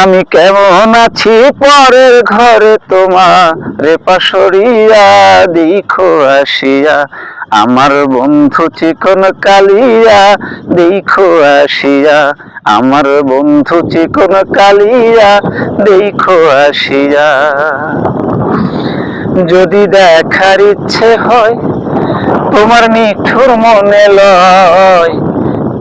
আমি কেমন আছি পরের ঘরে তোমার পাশরিয়া দেখো আসিয়া, আমার বন্ধু চিকন কালিয়া দেখো আসিয়া, আমার বন্ধু চিকন কালিয়া দেখো আসিয়া। যদি দেখার ইচ্ছে হয়, তোমার নিঠুর মনে লয়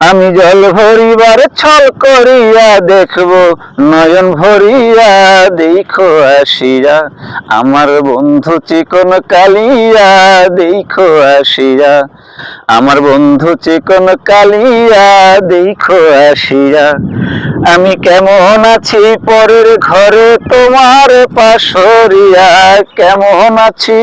আমি জল ভরিবার ছল করিয়া দেখব, নয়ন ভরিয়া দেখো আসিয়া আমার বন্ধু চিকন কালিয়া দেখো আসিয়া আমার বন্ধু চিকন কালিয়া দেখো আসিয়া আমি কেমন আছি পরের ঘরে তোমার পাশরিয়া, কেমন আছি